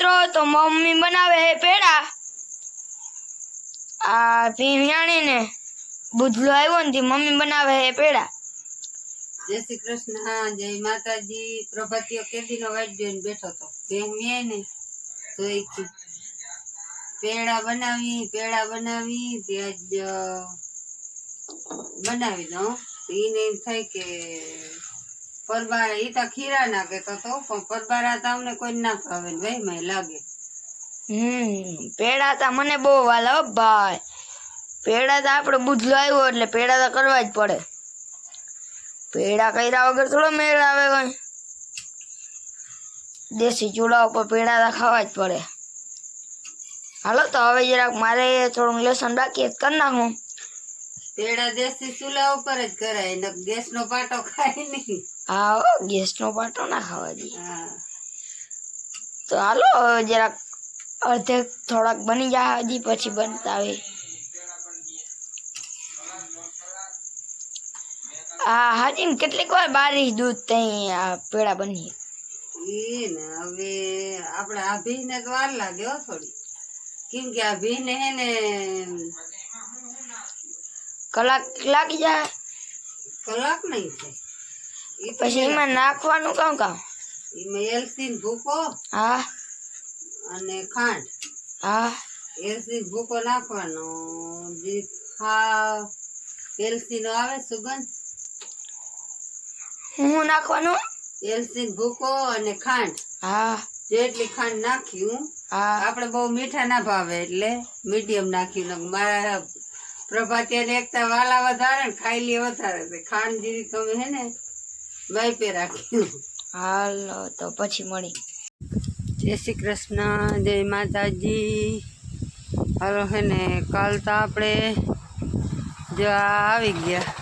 મિત્રો, તો મમ્મી બનાવે હે પેડા. આ ભીણિયાણી ને બુધલો આવ્યો ને મમ્મી બનાવે હે પેડા. જય શ્રી કૃષ્ણ, જય માતાજી. પ્રભાતીયો કેદીનો વાઈટ જોઈને બેઠો તો. બેહમીએ ને તો એ પેડા બનાવી પેડા બનાવી. ત્યાં જ બનાવી દઉં એને એમ થાય કે પરબારા, ઈ તો ખીરા ના તો તો પણ પરબારા તો અમને કોઈ ના ભાવે ને વહેમાય લાગે. હમ, પેડા તા મને બહુ વાલા હો ભાઈ. પેડા તો આપણે બુધલો આવ્યો એટલે પેડા તો કરવા જ પડે. પેડા કર્યા વગર થોડો મેળ આવે કઈ. દેશી ચૂલા ઉપર પેડા તો ખાવા જ પડે. હાલો તો હવે જરાક મારે થોડુંક લેસન બાકી કરી નાખું. પેડા દેશી ચૂલા ઉપર જ કરાય ને ગેસ નો પાટો ખાય નહીં. હા ગેસનો પાટો ના ખાવા દે. તો હાલો જરાક અડધે થોડાક બની જાય હજી પછી બનતા આવે હા હાજી ને કેટલીક વાર બારી દૂધ તઈ આ પેડા બની એ ને હવે આપડે આ ભી ને તો વાર લાગે હો થોડી. કેમ કે આ ભીને હે ને કલાક લાગી જાય. કલાક નહીં થાય. પછી એમાં નાખવાનું કામ કામ? એમાં એલસી ભૂકો હા. અને ખાંડ. હા. એલસી ભૂકો નાખવાનો. જે ખા એલસી નો આવે સુગંધ? હું નાખવાનું? એલસી ભૂકો અને ખાંડ. હા. જેટલી ખાંડ નાખ્યું હા. આપણે બહુ મીઠા ના ભાવે એટલે મીડિયમ નાખ્યું. ને મારા પ્રભાતિયાને એકતા વાલા વધારે ને ખાઈલી વધારે ખાંડ જીરી તમે હે ને વાઈપે રાખ્યું હાલો તો પછી મળી. જય શ્રી કૃષ્ણ જય માતાજી. હાલો હે ને કાલ તો આપણે જો આ આવી ગયા.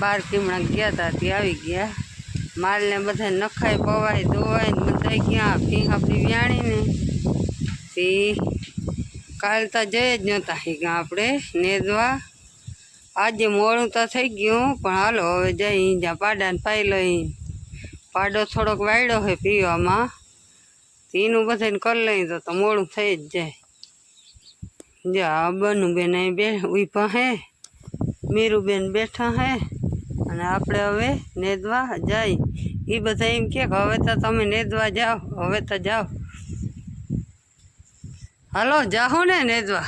બાર કીમણા ગયા તા તે આવી ગયા. માલને બધા નખાય પવાય ધોવાય ને બધા ક્યાં ભીંગા પીવ્યાણી ને. તે કાલ તો જઈ જ નહોતા ગયા આપણે. નેદવા આજે મોડું તો થઈ ગયું, પણ હાલો હવે જઈ જ્યાં પાડાને પાઈ લઈ. પાડો થોડોક વાયડો હોય પીવામાં. તો એનું બધાને કરી લઈ, તો તો મોડું થઈ જ જાય. જા બનું બેન અહીં બે ઊભા હે, મીરુબેન બેઠા હે, અને આપણે હવે નેદવા જાય. એ બધા એમ કે હવે તો તમે નેદવા જાઓ, હવે તો જાઓ. હાલો જાહો ને નેદવા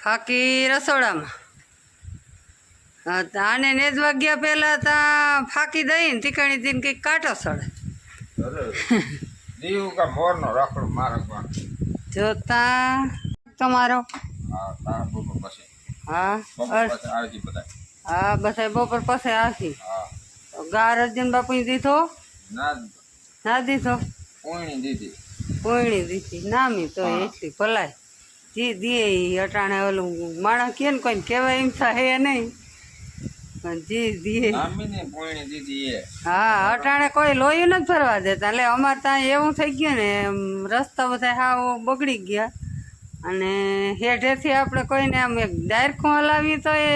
ફાકી. રસોડામાં. આને નેદવા ગયા પહેલાં ત્યાં ફાકી દઈને તીકણી દીને કંઈક કાંટો સડે જોતા તમારો. હા હા બધા. બપોર પાસે આવશી. ગાર અર્જુન બાપુ દીધો? ના ના દીધો? પૂણી દીધી. નામી તો એટલી ભલાય જી ઈ અટાણે ઓલું માણસ કે ને કોઈને કહેવાય એમ થાય નહીં? પણ જી એ. હા અટાણે કોઈ લોહી નથી ફરવા દેતા. એટલે અમારે ત્યાં એવું થઈ ગયું ને રસ્તા બધા હાવ બગડી ગયા. અને હેઠેથી આપણે કોઈને આમ એક ડાયરખું હલાવી તો એ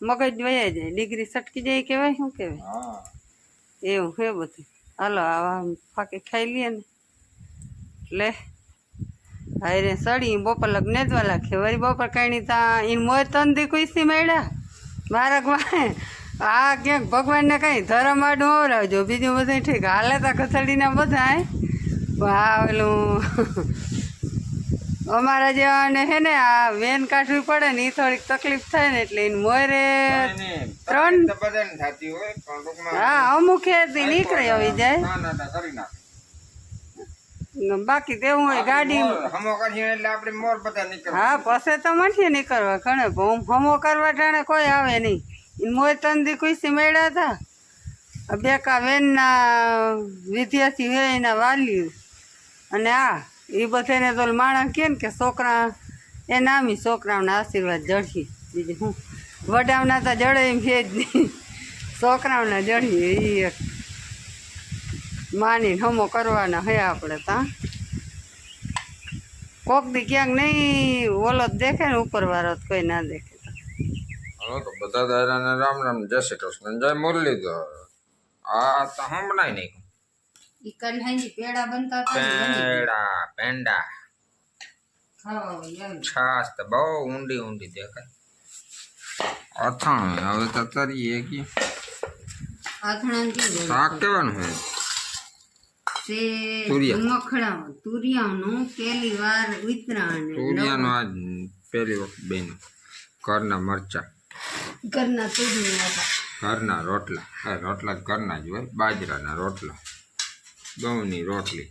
મગજ વયા જાય. ડિગ્રી સટકી જાય કહેવાય શું કહેવાય? એવું હે બધું. હાલો, આવા ફાકે ખાઈ લઈએ ને. એટલે હારે સડી બપોર લગ નેદવા લાગે. વળી બપોર કાણી તા ઈન મોય તંદી કુસી મળ્યા. વાહે આ ક્યાંક ભગવાનને કઈ ધરમ આડું આવડાવજો બીજું બધું ઠીક. હાલે તા કથળીના બધા આ ઓલું અમારા જેવાને હે ને આ વેન કાઢવી પડે ને એ થોડીક તકલીફ થાય ને એટલે એને મોરે ત્રણ હા અમુક ખેતી નીકળે આવી જાય. બાકી તેવું હોય ગાડી હા પછી તો મળીએ નહીં કરવા ઘણે હું હમો કરવા ટાણે કોઈ આવે નહીં. મોય તંદી ખુશી મળ્યા હતા. આ બેકા વેનના વિદ્યાર્થી હોય એના વાલીઓ. અને આ એ બધાને તો માણસ કે ને કે છોકરા, એ નામી છોકરાઓના આશીર્વાદ જળશી બીજું હું વડાવના તો જડે એમ છે જ નહીં. છોકરાઓના જડી એ માની હમો કરવાના હે આપણે ત્યાં કોક દી ક્યાંક નહીં, ઓલો દેખે ને ઉપરવાળો વાળો કોઈ ના દેખે. તો બધા દાયરાને રામ રામ, જય શ્રી કૃષ્ણ, જય મુરલીધર. આ તો હમણાં બનાવી નાખ્યું ઈ કન્હાઈની પેડા બનતા હતા ને બની ગયા. પેડા. પેંડા ખાવા એમ. છાસ તો બહુ ઊંડી ઊંડી દેખાય. અથાણું હવે તો તરીએ કે. આથણાને કેવું શાક કેવાનું હોય? તે તુરિયા. મખડા તુરિયાનું પહેલી વાર ઉતરાણ સૂર્યાનો આજ પહેલી વખત બેન ઘરના મરચા. ઘરના તુરિયા હતા ઘરના રોટલા. હા રોટલા તો ઘરના જ હોય. બાજરાના રોટલા. ઘઉંની રોટલી.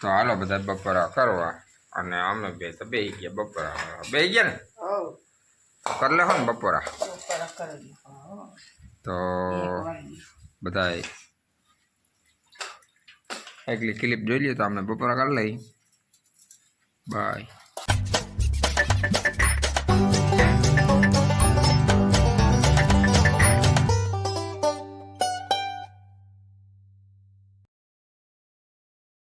તો હાલો બધા બપોરા કરવા અને અમે બે તો બે ગયા બપોરા. બે ગયા ને? કરી લેવો ને બપોરા. તો બધા એકલી ક્લિપ જોઈ લઈએ તો અમે બપોરા કરી લઈ બાય.